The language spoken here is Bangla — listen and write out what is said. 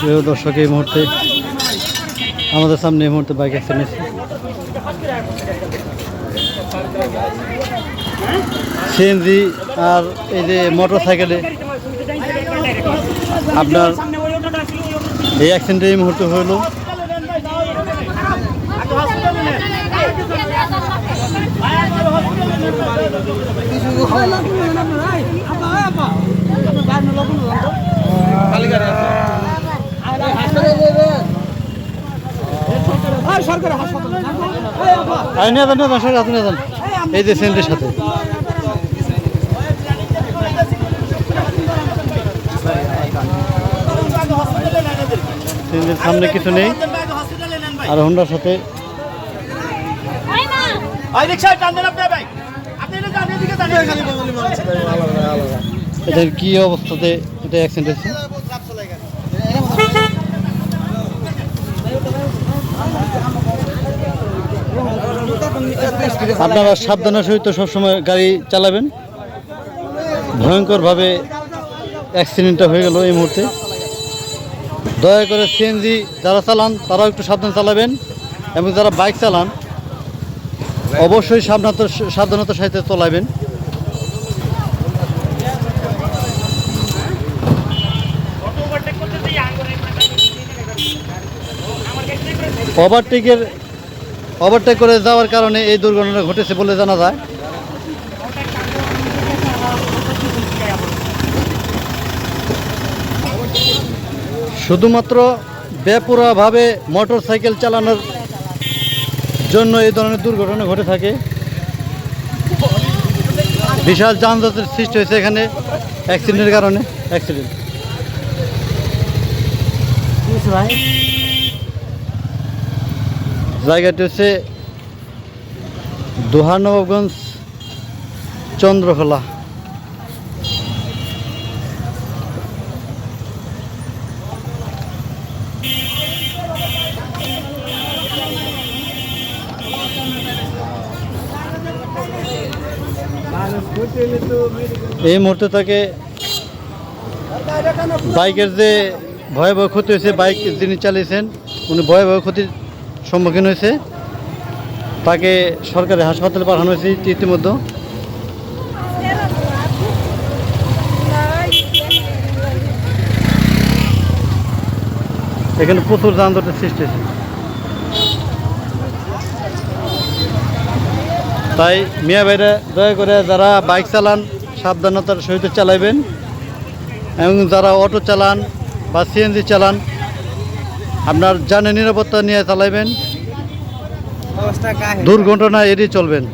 প্রিয় দর্শক, এই মুহূর্তে আমাদের সামনে এই মুহূর্তে বাইক অ্যাক্সিডেন্ট সিএনজি আর এই যে মোটর সাইকেলে আপনার এই অ্যাক্সিডেন্ট এই মুহূর্তে হলো। আরে নিয়ে যান নিয়ে যান সাথে নিয়ে যান। এই যে সিএনজির সাথে। সিএনজির সামনে কিছু নেই। আর হোন্ডার সাথে। এটার কি অবস্থাতে এটা অ্যাক্সিডেন্ট হয়েছে? আপনারা সাবধানের সহিত সবসময় গাড়ি চালাবেন। ভয়ঙ্করভাবে অ্যাক্সিডেন্টটা হয়ে গেল এই মুহূর্তে। দয়া করে সিএনজি যারা চালান, তারাও একটু সাবধান চালাবেন এবং যারা বাইক চালান, অবশ্যই সাবধানতার সাবধানতার সাথে চলাবেন। ওভারটেকের, ওভারটেক করে যাওয়ার কারণে এই দুর্ঘটনা ঘটেছে বলে জানা যায়। শুধুমাত্র বেপুরাভাবে মোটর সাইকেল চালানোর জন্য এই ধরনের দুর্ঘটনা ঘটে থাকে। বিশাল যানজটের সৃষ্টি হয়েছে এখানে অ্যাক্সিডেন্টের কারণে অ্যাক্সিডেন্ট জায়গাটি হচ্ছে দোহানবগঞ্জ চন্দ্রখোলা এই মুহূর্তে তাকে বাইকের যে ভয়াবহ ক্ষতি হয়েছে, বাইক যিনি চালিয়েছেন, উনি ভয়াবহ ক্ষতির সম্মুখীন হয়েছে। তাকে সরকারি হাসপাতালে পাঠানো হয়েছে ইতিমধ্যে। এখানে প্রচুর যানজটের সৃষ্টি হয়েছে। তাই মিয়া ভাইরা দয়া করে যারা বাইক চালান, সাবধানতার সহিত চালাইবেন এবং যারা অটো চালান বা সিএনজি চালান আপনার জানে নিরাপত্তা নিয়ে চালাইবেন। দুর্ঘটনা এড়িয়ে চলবেন।